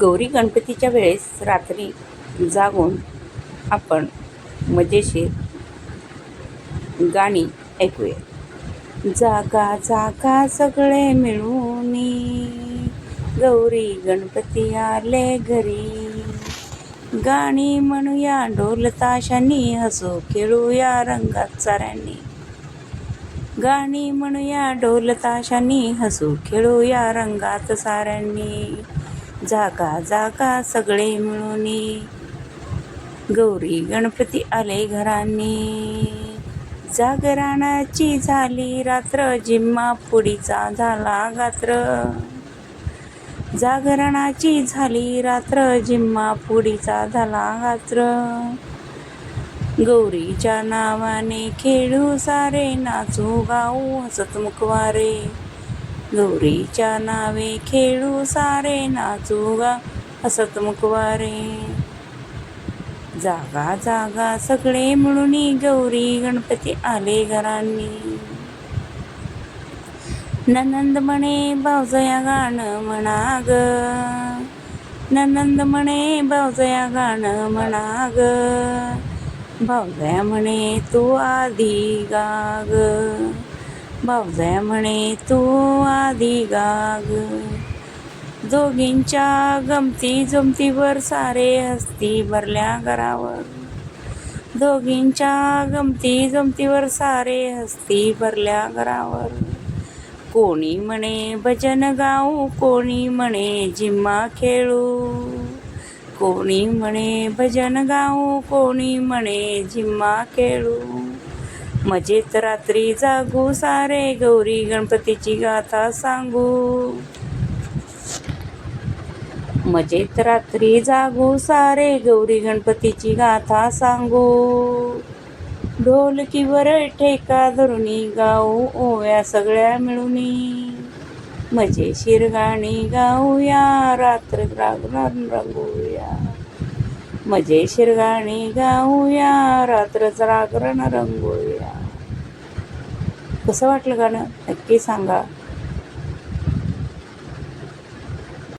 गौरी गणपतीच्या वेळेस रात्री जागून आपण मजेशीर गाणी ऐकूया. जागा जागा सगळे मिळून गौरी गणपती आले घरी. गाणी म्हणूया ढोल ताशांनी हसू खेळूया रंगात साऱ्यांनी. गाणी म्हणूया ढोल ताशांनी हसू खेळूया रंगात साऱ्यांनी. जागा जागा सगळे मिळून. गौरी गणपती आले घरांनी. जागरणाची झाली रात्र जिम्मा पुडीचा झाला गात्र. जागरणाची झाली रात्र जिम्मा पुडीचा झाला गात्र. गौरीच्या नावाने खेळू सारे नाचू गाऊ हसत मुखवारे. गौरीच्या नावे खेळू सारे नाचू गा हसत मुखवारे. जागा जागा सगळे म्हणून गौरी गणपती आले घरांनी. ननंद म्हणे भावजया गाणं म्हणा ग. ननंद म्हणे भावजया गाणं म्हणा ग. भावजया म्हणे तू आधी गाग भावजया म्हणे तू आधी गाग. दोघींच्या गमती जमतीवर सारे हस्ती भरल्या घरावर. दोघींच्या गमती जमतीवर सारे हस्ती भरल्या घरावर. कोणी म्हणे भजन गाऊ कोणी म्हणे जिम्मा खेळू. कोणी म्हणे भजन गाऊ कोणी म्हणे जिम्मा खेळू. मजेत रात्री जागू सारे गौरी गणपतीची गाथा सांगू. मजेत रात्री जागू सारे गौरी गणपतीची गाथा सांगू. ढोलकीवर ठेका धरुणी गाऊ ओव्या सगळ्या मिळूनी. मजेशीर गाणी गाऊया रात्र जागरण रंगूया. मजेशीर गाणी गाऊया रात्र जागरण रंगूया. कसं वाटलं गाणं? नक्की सांगा.